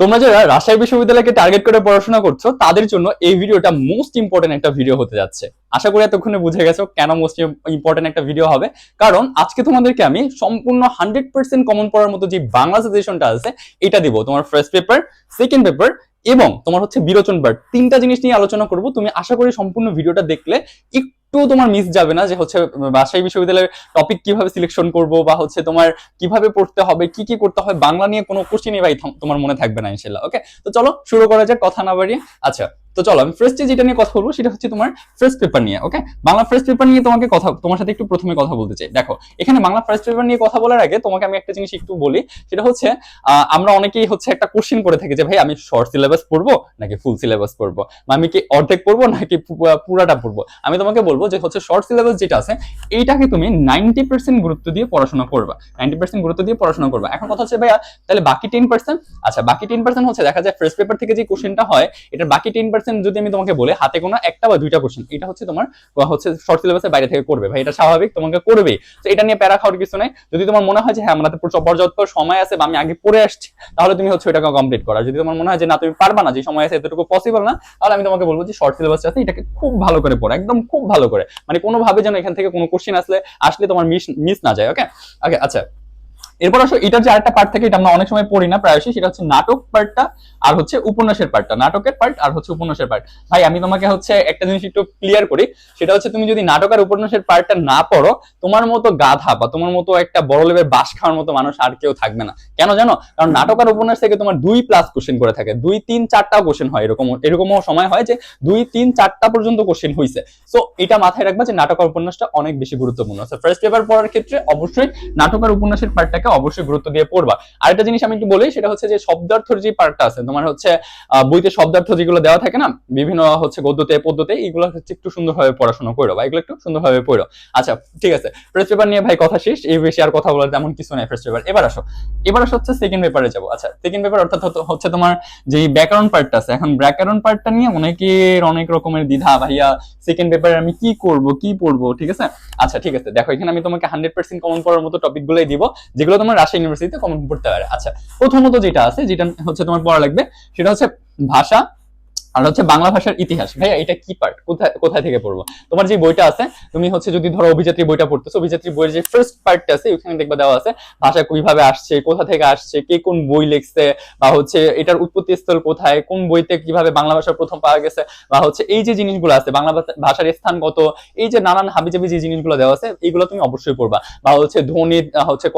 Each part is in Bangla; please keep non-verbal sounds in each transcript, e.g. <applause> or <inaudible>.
তোমরা যারা রাজশাহী বিশ্ববিদ্যালয়কে টার্গেট করে পড়াশোনা করছ, তাদের জন্য এই ভিডিওটা মোস্ট ইম্পর্টেন্ট একটা ভিডিও হতে যাচ্ছে। আশা করি এতক্ষণে বুঝে গেছো কেন মোস্ট ইম্পর্টেন্ট একটা ভিডিও হবে। কারণ আজকে তোমাদেরকে আমি সম্পূর্ণ হান্ড্রেড পার্সেন্ট কমন পড়ার মতো যে বাংলা সাজেশনটা আছে, এটা দিব। তোমার ফার্স্ট পেপার সেকেন্ড পেপার এবং তোমার হচ্ছে বিরোচন বার তিনটা জিনিস নিয়ে আলোচনা করব। তুমি আশা করি সম্পূর্ণ ভিডিওটা দেখলে একটু তোমার মিস যাবে না যে হচ্ছে রাজশাহী বিশ্ববিদ্যালয়ের টপিক কীভাবে সিলেকশন করব বা হচ্ছে তোমার কীভাবে পড়তে হবে, কি কি করতে হবে, বাংলা নিয়ে কোনো কোশ্চেনই ভাই তোমার মনে থাকবে না ইনশাল্লাহ ওকে তো চলো শুরু করা যাক, কথা না বাড়িয়ে। আচ্ছা তো চলো, আমি ফার্স্টে যেটা নিয়ে কথা বলব সেটা হচ্ছে তোমার ফ্রেস্ট পেপার নিয়ে ওকে বাংলা ফার্স্ট পেপার নিয়ে তোমাকে কথা, তোমার সাথে একটু প্রথমে কথা বলতে চাই। দেখো, এখানে বাংলা ফ্রেস্ট পেপার নিয়ে কথা বলার আগে তোমাকে আমি একটা জিনিস একটু বলি, সেটা হচ্ছে আমরা অনেকেই হচ্ছে একটা কোশ্চেন করে থাকি যে, ভাই, আমি শর্ট সিলেবাস পড়ব নাকি ফুল সিলেবাস পড়ব? বা আমি কি অর্ধেক পড়ব নাকি পুরাটা পড়ব? আমি তোমাকে বলব যে, হচ্ছে শর্ট সিলেবাস যেটা আছে, এইটাকে তুমি নাইনটি পার্সেন্ট গুরুত্ব দিয়ে পড়াশোনা করবা। নাইনটি পার্সেন্ট গুরুত্ব দিয়ে পড়াশোনা করবা। এখন কথা হচ্ছে, ভাইয়া, তাহলে বাকি টেন পার্সেন্ট আচ্ছা বাকি টেন পার্সেন্ট হচ্ছে, দেখা যায় ফার্স্ট পেপার থেকে যে কোশ্চেনটা হয়, এটার বাকি টেন পার্সেন্ট যদি আমি তোমাকে বলে হাতে কোনো একটা বা দুইটা কোশ্চেন এটা হচ্ছে তোমার হচ্ছে শর্ট সিলেবাসের বাইরে থেকে করবে, ভাই, এটা স্বাভাবিক, তোমাকে করবেই। তো এটা নিয়ে প্যারা খাওয়ার কিছু নাই। যদি তোমার মনে হয় যে হ্যাঁ আমাদের প্রচুর- পর্যাপ্ত সময় আছে বা আমি আগে পড়ে আসছি, তাহলে তুমি হচ্ছে ওটাকে কমপ্লিট করা। যদি তোমার মনে হয় যে, না, তুমি পারবা না, যে সময় আছে এতটুকু পসিবল না, তাহলে আমি তোমাকে বলব যে শর্ট সিলেবাস আছে, এটাকে খুব ভালো করে পড়ো, একদম খুব ভালো করে। মানে কোনোভাবে যেন এখান থেকে কোনো কোশ্চেন আসলে আসলে তোমার মিস মিস না যায় ওকে ওকে আচ্ছা। এরপর আসো, এটার যে আরেকটা পার্ট থাকে এটা আমরা অনেক সময় পড়ি না প্রায়শই সেটা হচ্ছে নাটক পার্টটা আর হচ্ছে উপন্যাসের পার্টটা নাটকের পার্ট আর হচ্ছে উপন্যাসের পার্ট ভাই, আমি তোমাকে হচ্ছে একটা জিনিস একটু ক্লিয়ার করি, সেটা হচ্ছে তুমি যদি নাটক আর উপন্যাসের পার্টটা না পড়ো, তোমার মতো গাধা বা তোমার মতো একটা বড় লেভেল বাস খাওয়ার মতো মানুষ আর কেউ থাকবে না। কেন জানো? কারণ নাটক আর উপন্যাস থেকে তোমার দুই প্লাস কোশ্চেন করে থাকে। দুই, তিন চারটা কোশ্চেন হয়, এরকম, এরকমও সময় হয় যে দুই, তিন, চারটা পর্যন্ত কোশ্চেন হয়েছে সো এটা মাথায় রাখবা যে নাটক আর উপন্যাসটা অনেক বেশি গুরুত্বপূর্ণ। ফার্স্ট পেপার পড়ার ক্ষেত্রে অবশ্যই নাটক আর উপন্যাসের পার্টটাকে অবশ্যই গুরুত্ব দিয়ে পড়বা। আরেকটা জিনিস আমি একটু বলি, সেটা হচ্ছে যে শব্দার্থর যে পার্টটা আছে, তোমার হচ্ছে বইতে শব্দার্থ যেগুলো দেওয়া থাকে না, বিভিন্ন হচ্ছে গদ্যতে, পদ্যতে, এগুলো হচ্ছে একটু সুন্দরভাবে পড়াশোনা করো বা এগুলো একটু সুন্দরভাবে পড়ো। আচ্ছা ঠিক আছে ফার্স্ট পেপার নিয়ে ভাই কথা শেষ, এই বেশি আর কথা বলার তেমন কিছু নাই ফার্স্ট পেপার এবার আসো এবার আসো হচ্ছে সেকেন্ড পেপারে যাব। আচ্ছা সেকেন্ড পেপার অর্থাৎ হচ্ছে তোমার যে ব্যাকরণ পার্টটা আছে, এখন ব্যাকরণ পার্টটা নিয়ে অনেকের অনেক রকমের দ্বিধা, ভাইয়া সেকেন্ড পেপারে আমি কি করব, কি পড়ব, ঠিক আছে? আচ্ছা ঠিক আছে, দেখো, এখানে আমি তোমাকে হান্ড্রেড পার্সেন্ট কমন পড়ার মতো টপিক গুলোই দিব, যেগুলো তোমার রাজশাহী ইউনিভার্সিটিতে কমন পড়তে পারে। আচ্ছা প্রথমত যেটা আছে, যেটা হচ্ছে তোমার পড়া লাগবে, সেটা হচ্ছে ভাষা আর হচ্ছে বাংলা ভাষার ইতিহাস। ভাইয়া এটা কি পার্ট কোথায় কোথায় থেকে পড়ব? তোমার যে বইটা আছে তুমি হচ্ছে যদি ধরো অভিযাত্রী বইটা পড়তেছো অভিযাত্রী বইয়ের যে ফার্স্ট পার্টটা আছে ওখানে দেখবা দেওয়া আছে ভাষা কীভাবে আসছে কোথা থেকে আসছে কে কোন বই লিখছে বা হচ্ছে এটার উৎপত্তি স্থল কোথায় কোন বইতে কীভাবে বাংলা ভাষা প্রথম পাওয়া গেছে বা হচ্ছে এই যে জিনিসগুলো আছে বাংলা ভাষার স্থান কত এই যে নানান হাবিজাবি যে জিনিসগুলো দেওয়া আছে এইগুলো তুমি অবশ্যই পড়বা। বা হচ্ছে আহ, হচ্ছে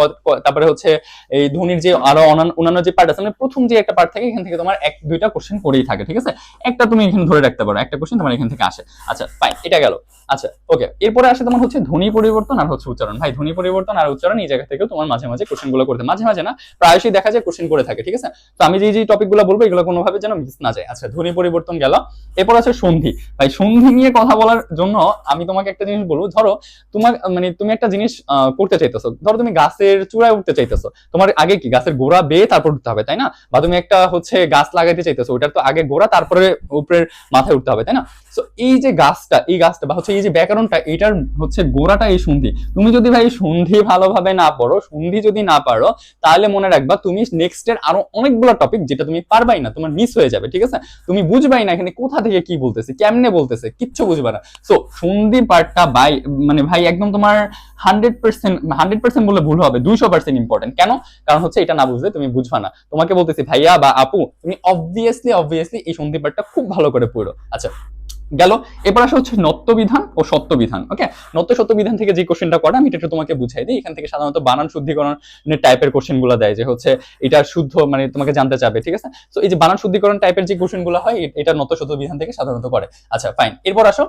তারপরে হচ্ছে এই ধ্বনির যে আরও অন্যান্য যে পার্ট আছে মানে প্রথম যে একটা পার্ট থাকে এখান থেকে তোমার এক দুইটা কোশ্চেন করেই থাকে ঠিক আছে? একটা তুমি এখানে ধরে রাখতে পারো, একটা কোশ্চেন তোমার এখান থেকে আসে। আচ্ছা ফাইন এটা গেল। আচ্ছা ওকে এরপরে আসে তোমার হচ্ছে ধ্বনি পরিবর্তন আর হচ্ছে উচ্চারণ। ভাই, ধ্বনি পরিবর্তন আর উচ্চারণ এই জায়গা থেকেও তোমার মাঝে মাঝে কোশ্চেনগুলো করতে মাঝে মাঝে না, প্রায়শই দেখা যায় কোশ্চেন করে থাকে, ঠিক আছে? তো আমি যে যে টপিকগুলো বলব, এগুলো কোনোভাবে যেন মিস না যায়। আচ্ছা ধ্বনি পরিবর্তন গেল। এরপর আছে সন্ধি। ভাই, সন্ধি নিয়ে কথা বলার জন্য আমি তোমাকে একটা জিনিস বলব। ধরো, তোমার মানে তুমি একটা জিনিস করতে চাইতেছো। ধরো, তুমি গাছের চূড়ায় উঠতে চাইতেছো। তোমার আগে কি গাছের গোড়া বেয়ে তারপর উঠতে হবে, তাই না? বা তুমি একটা হচ্ছে গাছ লাগাইতে চাইতেছো ওটার তো আগে গোড়া, তারপরে উপরের মাথায় উঠতে হবে, তাই না? তো এই যে গাছটা, এই গাছটা বা হচ্ছে এই যে ব্যাকরণটা, এটার হচ্ছে গোড়াটা এই সন্ধি। তুমি যদি ভাই সন্ধি ভালোভাবে না পড়ো, সন্ধি যদি না পারো, তাহলে মনে রাখবা তুমি নেক্সট এর আরও অনেকগুলো টপিক যেটা তুমি পারবাই না, তোমার মিস হয়ে যাবে, ঠিক আছে? তুমি বুঝবাই না এখানে কোথা থেকে কি বলতেছে, কেমনে বলতেছে, কিচ্ছু বুঝবা না। সো সন্ধি পার্টটা বাই মানে ভাই একদম তোমার হান্ড্রেড পার্সেন্ট হান্ড্রেড পার্সেন্ট বলে ভুল হবে, দুইশো পার্সেন্ট ইম্পর্টেন্ট কেন? কারণ হচ্ছে এটা না বুঝলে তুমি বুঝবা না। তোমাকে বলতেছি, ভাইয়া বা আপু, তুমি অবভিয়াসলি অবভিয়াসলি এই সন্ধি পার্টটা খুব ভালো করে পড়ো। আচ্ছা গেল। এবার আসা হচ্ছে নত্যবিধান ও সত্য বিধান ওকে নত্য সত্য বিধান থেকে যে কোশ্চেনটা করে, আমি এটা তোমাকে বুঝাই দিই। এখান থেকে সাধারণত বানান শুদ্ধিকরণের টাইপের কোশ্চেনগুলো দেয়, যে হচ্ছে এটা শুদ্ধ মানে তোমাকে জানতে চাবে, ঠিক আছে? তো এই যে বানান শুদ্ধিকরণ টাইপের যে কোশ্চেনগুলো হয় এটা নত্য সত্য বিধান থেকে সাধারণত করে। আচ্ছা ফাইন এরপর আসো।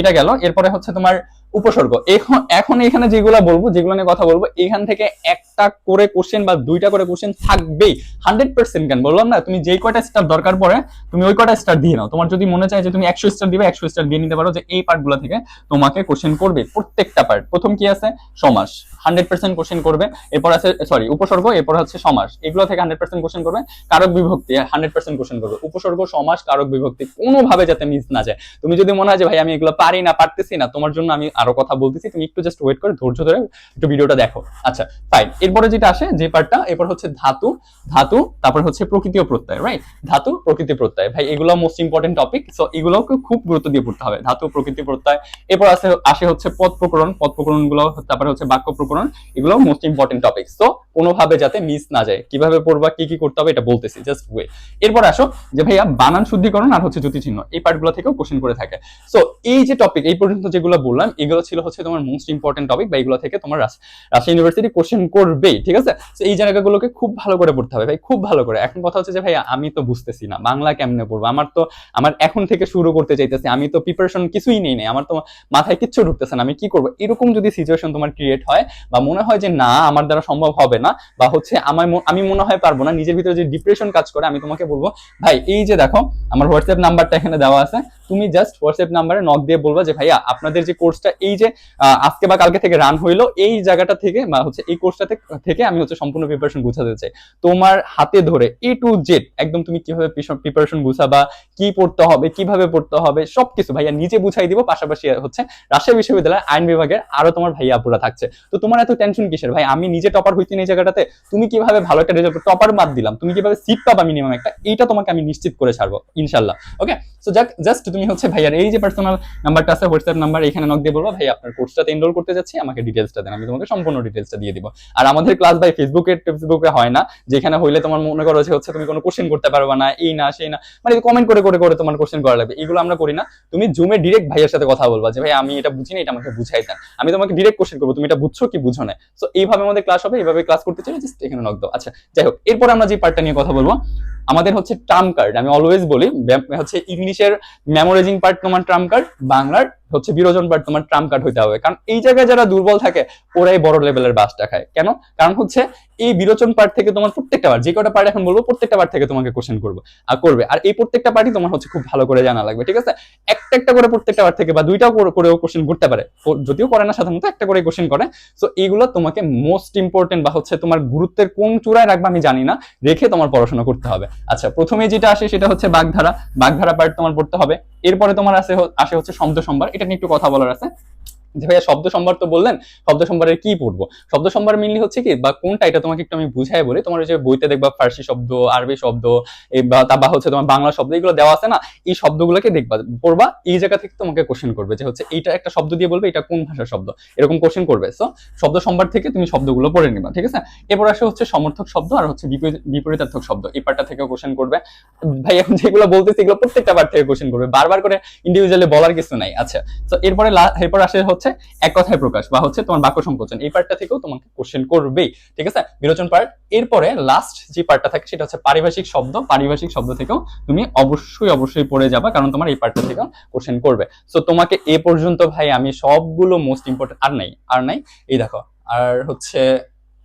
এটা গেল। এরপরে হচ্ছে তোমার উপসর্গ। এখন এখন এখানে যেগুলো বলব, যেগুলো নিয়ে কথা বলব, এখান থেকে একটা করে কোশ্চেন বা দুইটা করে কোশ্চেন থাকবেই। হান্ড্রেড পার্সেন্ট কেন? বললাম না, তুমি যেই কয়টা স্টার দরকার পড়ে, তুমি ওই কয়টা স্টার দিয়ে নাও। তোমার যদি মনে চায় যে তুমি একশো স্টার দিবে, একশো স্টার দিয়ে নিতে পারো যে এই পার্টগুলো থেকে তোমাকে কোশ্চেন করবে প্রত্যেকটা পার্ট প্রথম কি আছে? সমাস। হান্ড্রেড পার্সেন্ট কোশ্চেন করবে। এরপর আছে সরি উপসর্গ, এরপর হচ্ছে সমাস। এগুলো থেকে হান্ড্রেড পার্সেন্ট কোশ্চেন করবে, কারক বিভক্তি হান্ড্রেড পার্সেন্ট কোশ্চেন করবে। উপসর্গ, সমাস, কারক বিভক্তি কোনোভাবে যাতে মিস না যায়। তুমি যদি মনে হয় যে, ভাই, আমি এগুলো পারি না, পারতেছি না, তোমার জন্য আমি আরও কথা বলতেছি, তুমি একটু জাস্ট ওয়েট করে ধৈর্য ধরে একটু ভিডিওটা দেখো। আচ্ছা ফাইন এরপরে যেটা আসে, যে পার্টটা এরপর হচ্ছে ধাতু ধাতু, তারপর হচ্ছে প্রকৃতি ও প্রত্যয় রাইট ধাতু, প্রকৃতি প্রত্যয়। ভাই, এগুলো মোস্ট ইম্পর্টেন্ট টপিক সো এগুলোকে খুব গুরুত্ব দিয়ে পড়তে হবে। ধাতু, প্রকৃতি, প্রত্যয়। এরপর আসে আসে হচ্ছে পদ প্রকরণ পদ প্রকরণগুলো তারপরে হচ্ছে বাক্য প্রকরণ, এগুলো মোস্ট ইম্পর্টেন্ট টপিক তো কোনোভাবে যাতে মিস না যায়। কীভাবে পড়বা, কি কি করতে হবে, এটা বলতেছি। জাস্ট ওয়ে এরপর আসো যে, ভাইয়া, বানান শুদ্ধিকরণ আর হচ্ছে জ্যোতি চিহ্ন এই পার্টগুলো থেকেও কোশ্চেন করে থাকে। সো এই যে টপিক এই পর্যন্ত যেগুলো বললাম, এগুলো ছিল হচ্ছে তোমার মোস্ট ইম্পর্টেন্ট টপিক বা এগুলো থেকে তোমার রাজশাহী ইউনিভার্সিটি কোশ্চেন করবেই, ঠিক আছে? তো এই জায়গাগুলোকে খুব ভালো করে পড়তে হবে, ভাই, খুব ভালো করে। এখন কথা হচ্ছে যে ভাই আমি তো বুঝতেছি না, বাংলা কেমনে পড়ব? আমার তো, আমার এখন থেকে শুরু করতে চাইতেছি, আমি তো প্রিপারেশন কিছুই নেই, নাই, আমার তো মাথায় কিচ্ছু ঢুকতেছে না, আমি কি করব? এরকম যদি সিচুয়েশন তোমার ক্রিয়েট হয় বা মনে হয় যে, না, আমার দ্বারা সম্ভব হবে না, বা হচ্ছে আমার আমি মনে হয় পারব না, নিজের ভিতরে যে ডিপ্রেশন কাজ করে, আমি তোমাকে বলব, ভাই, এই যে দেখো, আমার হোয়াটসঅ্যাপ নাম্বারটা এখানে দেওয়া আছে তুমি জাস্ট হোয়াটসঅ্যাপ নাম্বারে নক দিয়ে বলবা যে, ভাইয়া, আপনাদের যে কোর্সটা এই যে আজকে বা কালকে থেকে রান হইল, এই জায়গাটা থেকে বা হচ্ছে এই কোর্সটা থেকে আমি হচ্ছে সম্পূর্ণ প্রিপারেশন গুছাতে চাই। তোমার হাতে ধরে এ টু জেড একদম তুমি কীভাবে প্রিপারেশন গুছাবা, কি পড়তে হবে, কীভাবে পড়তে হবে, সবকিছু ভাইয়া নিজে বুঝাই দিব। পাশাপাশি হচ্ছে রাজশাহী বিশ্ববিদ্যালয় আইন বিভাগের আরও তোমার ভাইয়া আপুরা থাকছে। তো তোমার এত টেনশন কিসের? ভাই, আমি নিজে টপার হইতে এই জায়গাটাতে। তুমি কীভাবে ভালো একটা রেজাল্ট টপার বাদ দিলাম। তুমি কীভাবে সিট পাবা মিনিমাম একটা? এইটা তোমাকে আমি নিশ্চিত করে ছাড়বো, ইনশাল্লাহ। ওকে সো জাস্ট তুমি হচ্ছে ভাইয়ার, এই যে পার্সোনাল নাম্বারটা আছে হোয়াটসঅ্যাপ নাম্বার এখানে নক দিয়ে বলব ভাই আপনার কোর্সটাতে এনরোল করতে যাচ্ছি, আমাকে ডিটেলসটা দেন, আমি তোমাকে সম্পূর্ণ ডিটেলসটা দিয়ে দিব। আর আমাদের ক্লাস ভাই ফেসবুকে ফেসবুকে হয় না, যেখানে হইলে তোমার মনে করো যে হচ্ছে তুমি কোনো কোশ্চেন করতে পারবে না, এই না, সেই না মানে কমেন্ট করে করে করে তোমার কোশ্চেন করা লাগবে, এগুলো আমরা করি না। তুমি জুমে ডিরেক্ট ভাইয়ের সাথে কথা বলবা যে ভাই আমি এটা বুঝি না, এটা আমাকে বুঝাই দেন। আমি তোমাকে ডিরেক্ট কোশ্চেন করব, তুমি এটা বুঝছ কি বুঝো না সো এইভাবে আমাদের ক্লাস হবে, এইভাবে ক্লাস করতে চাই জাস্ট এখানে নক দাও। আচ্ছা যাই হোক, এরপর আমরা যে পার্টটা নিয়ে কথা বলব আমাদের হচ্ছে ট্রাম কার্ড আমি অলওয়েজ বলি হচ্ছে ইংলিশের মেমোরাইজিং পার্ট তোমার ট্রাম কার্ড বাংলার হচ্ছে বিরোজন পার্ট তোমার ট্রাম কার্ড হইতে হবে। কারণ এই জায়গায় যারা দুর্বল থাকে, ওরাই বড় লেভেলের বাসটা খায়। কেন? কারণ হচ্ছে এই বিরোচন পার্ট থেকে তোমার প্রত্যেকটা বার যে কটা পার্ট এখন বলব, প্রত্যেকটা পার্ট থেকে তোমাকে কোশ্চেন করব আর করবে। আর এই প্রত্যেকটা পার্টি তোমার হচ্ছে খুব ভালো করে জানা লাগবে, ঠিক আছে? একটা একটা করে প্রত্যেকটা পার্ট থেকে বা দুইটাও করে- করেও কোশ্চেন করতে পারে। যদিও করে না, সাধারণত একটা করে কোশ্চেন করে। সো এইগুলো তোমাকে মোস্ট ইম্পর্টেন্ট বা হচ্ছে তোমার গুরুত্বের কোন চূড়ায় রাখবে আমি জানি না, রেখে তোমার পড়াশোনা করতে হবে। আচ্ছা প্রথমে যেটা আসে সেটা হচ্ছে বাগধারা। বাগধারা পার্ট তোমার পড়তে হবে। এরপরে তোমার আছে আসে হচ্ছে শব্দ সম্ভার। এটা নিয়ে একটু কথা বলার আছে। যে ভাইয়া শব্দ সম্ভার তো বললেন, শব্দ সম্ভারের কি পড়ব? শব্দ সম্ভার মেনলি হচ্ছে কি, বা কোনটা এটা তোমাকে একটু আমি বুঝাই বলি। তোমার যে বইতে দেখবা ফার্সি শব্দ, আরবি শব্দ বা হচ্ছে তোমার বাংলা শব্দ, এগুলো দেওয়া আছে না, এই শব্দগুলোকে দেখবা, পড়বা, এই জায়গা থেকে তোমাকে কোশ্চেন করবে যে হচ্ছে এইটা একটা শব্দ দিয়ে বলবে, এটা কোন ভাষার শব্দ? এরকম কোশ্চেন করবে। সো শব্দ সম্ভার থেকে তুমি শব্দগুলো পড়ে নিবা, ঠিক আছে? এরপর আসে হচ্ছে সমর্থক শব্দ আর হচ্ছে বিপরীতার্থক শব্দ। এই পার্টটা থেকে কোশ্চেন করবে। ভাই এখন <laughs> যেগুলো বলতেছি এগুলো প্রত্যেকটা পার্ট থেকে কোশ্চেন করবে। বারবার করে ইন্ডিভিজুয়ালি বলার কিছু নাই। আচ্ছা। তো এরপরে এরপর আসে হচ্ছে এক কথায় প্রকাশ বা হচ্ছে তোমার বাক্য সংকোচন। এই পার্টটা থেকেও তোমাকে কোশ্চেন করবেই, ঠিক আছে? বিরোচন পার্ট এরপরে লাস্ট যে পার্টটা থাকে সেটা হচ্ছে পারিভাষিক শব্দ। পারিভাষিক শব্দ থেকেও তুমি অবশ্যই অবশ্যই পড়ে যাবা, কারণ তোমার এই পার্টটা থেকেও কোশ্চেন করবে। সো তোমাকে এ পর্যন্ত ভাই আমি সবগুলো মোস্ট ইম্পর্টেন্ট আর নাই আর নাই। এই দেখো, আর হচ্ছে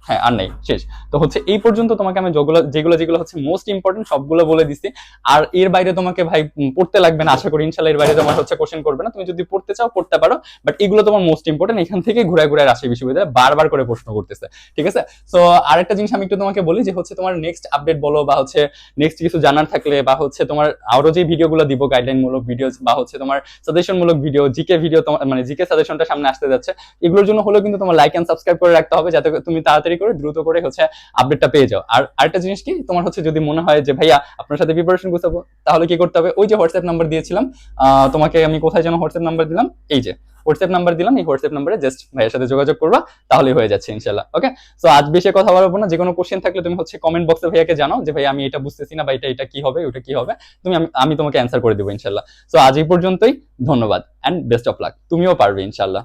হ্যাঁ আর নেই, শেষ। তো হচ্ছে এই পর্যন্ত তোমাকে আমি যেগুলো যেগুলো যেগুলো হচ্ছে মোস্ট ইম্পর্টেন্ট সবগুলো বলে দিছি। আর এর বাইরে তোমাকে ভাই পড়তে লাগবে না, আশা করি ইনশাল্লাহ এর বাইরে তোমার হচ্ছে কোশ্চেন করবে না। তুমি যদি পড়তে চাও, পড়তে পারো। বাট এগুলো তোমার মোস্ট ইম্পর্টেন্ট এখান থেকে ঘুরে ঘুরে রাজশাহী বিশ্ববিদ্যালয় বারবার করে প্রশ্ন করতেছে। ঠিক আছে? জিনিস আমি একটু তোমাকে বলি যে হচ্ছে তোমার নেক্সট আপডেট বলো বা হচ্ছে নেক্সট কিছু জানার থাকলে বা হচ্ছে তোমার আরও যে ভিডিওগুলো দিব গাইডলাইন মূলক ভিডিও বা হচ্ছে তোমার সাজেশন মূলক ভিডিও জিকে ভিডিও তোমার মানে জিকে সাজেশনটা সামনে আসতে যাচ্ছে। এগুলোর জন্য হলেও কিন্তু তোমার লাইক এন্ড সাবস্ক্রাইব করে রাখতে হবে, যাতে তুমি তাড়াতাড়ি করে দ্রুত করে হচ্ছে আপডেটটা পেয়ে যাও। আর আরেকটা জিনিস কি? তোমার হচ্ছে যদি মনে হয় যে, ভাইয়া, আপনার সাথে প্রিপারেশন গুছাবো, তাহলে কি করতে হবে? ওই যে হোয়াটসঅ্যাপ নাম্বার দিয়েছিলাম তোমাকে আমি কোথায় যেন হোয়াটসঅ্যাপ নাম্বার দিলাম, এই যে হোয়াটসঅ্যাপ নাম্বার দিলাম, এই হোয়াটসঅ্যাপ নাম্বারে জাস্ট ভাইয়ের সাথে যোগাযোগ করবা, তাহলেই হয়ে যাচ্ছে ইনশাল্লাহ ওকে সো আজ বেশি কথা বলব না যে কোনো কোশ্চেন থাকলে তুমি হচ্ছে কমেন্ট বক্সে ভাইয়াকে জানাও যে ভাই আমি এটা বুঝতেছি না বা এটা এটা কি হবে, ওটা কি হবে? তুমি আমি তোমাকে অ্যান্সার করে দেবো ইনশাল্লাহ সো আজ এই পর্যন্তই, ধন্যবাদ অ্যান্ড বেস্ট অফ লাক তুমিও পারবে ইনশাল্লাহ